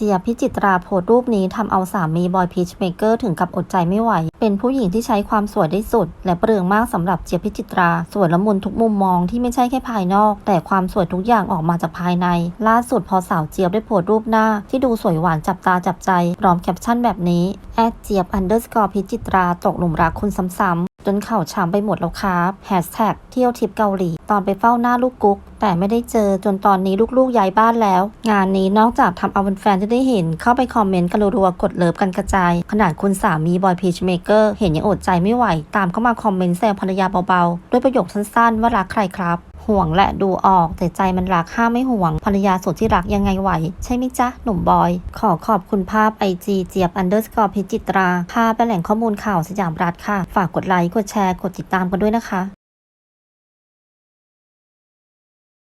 จียบพิจิตราโพสรูปนี้ทำเอาสามีบอยพีชเมเกอร์ถึงกับอดใจไม่ไหว เป็นผู้หญิงที่ใช้ความสวยได้สุด และเปลืองมากสำหรับเจียบพิจิตรา สวยละมุนทุกมุมมองที่ไม่ใช่แค่ภายนอก แต่ความสวยทุกอย่างออกมาจากภายใน ล่าสุดพอสาวเจี๊ยบได้โพสรูปหน้า ที่ดูสวยหวานจับตาจับใจ พร้อมแคปชั่นแบบนี้แอดเจี๊ยบอันเดอร์สกอร์พิจิตราตกหลุมรักคุณซ้ำๆจนเข่าช้ำไปหมดแล้วครับแฮชแท็กเที่ยวทิปเกาหลี ตอนไปเฝ้าหน้าลูกกุ๊ก แต่ไม่ได้เจอจนตอนนี้ลูกๆย้ายบ้านแล้ว งานนี้นอกจากทำเอาแฟนๆจะได้เห็นเข้าไปคอมเมนต์กันรัวๆกดเลิฟกันกระจาย ขนาดคุณสามีบอยพีชเมเกอร์เห็นยังอดใจไม่ไหว ตามเข้ามาคอมเมนต์แซวภรรยาเบาๆ ด้วยประโยคสั้นๆ ว่ารักใครครับห่วงและดูออกแต่ใจมันรักห้ามไม่ห่วง ภรรยาสุดที่รักยังไงไหว ใช่ไหมจ๊ะ หนุ่มบอย ขอขอบคุณภาพไอจีเจี๊ยบอันเดอร์สกอร์พิจิตรา ภาพและแหล่งข้อมูลข่าวสยามรัฐค่ะ ฝากกดไลค์ กดแชร์ กดติดตามกันด้วยนะคะ